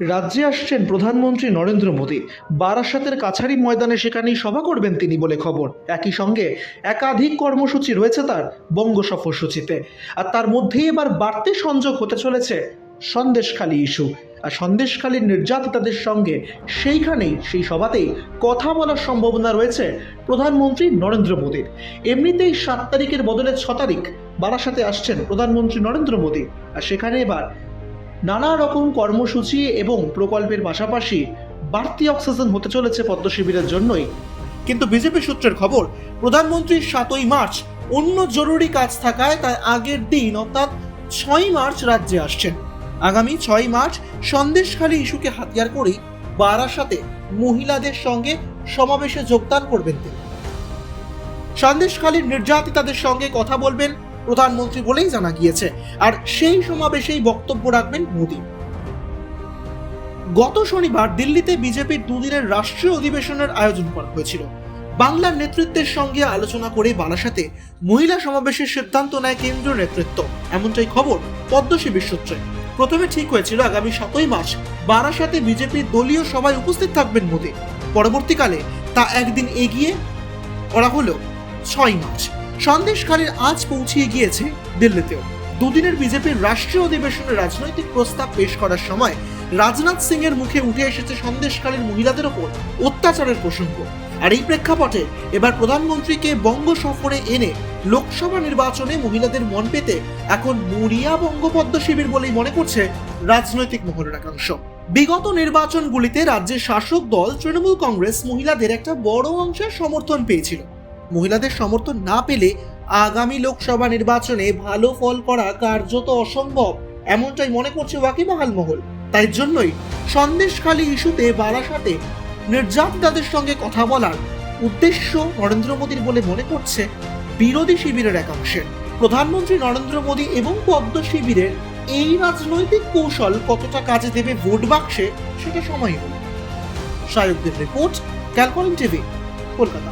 রাজ্যে আসছেন প্রধানমন্ত্রী নরেন্দ্র মোদী। বারাসাতের কাছারি ময়দানে সেখানেই সভা করবেন তিনি বলে খবর। একই সঙ্গে একাধিক কর্মসূচি রয়েছে তার বঙ্গ সফরসূচিতে। আর তার মধ্যেই এবার বাড়তি সংযোগ হতে চলেছে সন্দেশখালী ইস্যু। আর সন্দেশখালীর নির্যাতিতাদের সঙ্গে সেইখানেই, সেই সভাতেই কথা বলার সম্ভাবনা রয়েছে প্রধানমন্ত্রী নরেন্দ্র মোদীর। এমনিতেই সাত তারিখের বদলে ছ তারিখ বারাসাতে আসছেন প্রধানমন্ত্রী নরেন্দ্র মোদী। আর সেখানে এবার নানা রকম কর্মসূচি এবং প্রকল্পের পাশাপাশি বাড়তি অক্সিজেন হতে চলেছে পদ্ম শিবিরের জন্যই। কিন্তু বিজেপি সূত্রের খবর প্রধানমন্ত্রী সাতই মার্চ অন্য জরুরি কাজ থাকায় তার আগের দিন অর্থাৎ ছয় মার্চ রাজ্যে আসছেন। আগামী ছয় মার্চ সন্দেশখালী ইস্যুকে হাতিয়ার করেই বারাসাতে মহিলাদের সঙ্গে সমাবেশে যোগদান করবেন তিনি। সন্দেশখালীর নির্যাতিতাদের সঙ্গে কথা বলবেন প্রধানমন্ত্রী বলেই জানা গিয়েছে। আর সেই সমাবেশেই বক্তব্য রাখবেন মোদী। গত শনিবার দিল্লিতে বিজেপির দুদিনের রাষ্ট্রীয় অধিবেশনের আয়োজন করা হয়েছিল। বাংলার নেতৃত্বের সঙ্গে আলোচনা করে বারাসাতে মহিলা সমাবেশের সিদ্ধান্ত নেয় কেন্দ্রীয় নেতৃত্ব। এমনটাই খবর পদ্ম শিবির সূত্রে প্রথমে ঠিক হয়েছিল আগামী সাতই মার্চ বারাসাতে বিজেপির দলীয় সভায় উপস্থিত থাকবেন মোদী। পরবর্তীকালে তা একদিন এগিয়ে করা হলো ছয় মার্চ। সন্দেশখালীর আজ পৌঁছিয়ে গিয়েছে দিল্লিতেও। দুদিনের বিজেপির রাষ্ট্রীয় অধিবেশনে রাজনৈতিক প্রস্তাব পেশ করার সময় রাজনাথ সিং এর মুখে উঠে এসেছে সন্দেশখালীর মহিলাদের ওপর অত্যাচারের প্রসঙ্গ। আর এই প্রেক্ষাপটে এবার প্রধানমন্ত্রীকে বঙ্গ সফরে এনে লোকসভা নির্বাচনে মহিলাদের মন পেতে এখন মরিয়া বঙ্গপদ্ম শিবির বলেই মনে করছে রাজনৈতিক মহলের একাংশ। বিগত নির্বাচনগুলিতে রাজ্যের শাসক দল তৃণমূল কংগ্রেস মহিলাদের একটা বড় অংশের সমর্থন পেয়েছিল। মহিলাদের সমর্থন না পেলে আগামী লোকসভা নির্বাচনে ভালো ফল করা কার্যত অসম্ভব। এমনটাই মনে করছে ওয়াকিবহাল মহল। তাই জন্যই সন্দেশখালী ইস্যুতে বারাসাতে নির্যাতিতাদের সঙ্গে কথা বলার উদ্দেশ্য নরেন্দ্র মোদীর বলে মনে করছে বিরোধী শিবিরের একাংশের। প্রধানমন্ত্রী নরেন্দ্র মোদী এবং পদ্ম শিবিরের এই রাজনৈতিক কৌশল কতটা কাজে দেবে ভোট বাক্সে সেটা সময় বলবে। শায়কদের রিপোর্ট ক্যালকলিং টিভি, কলকাতা।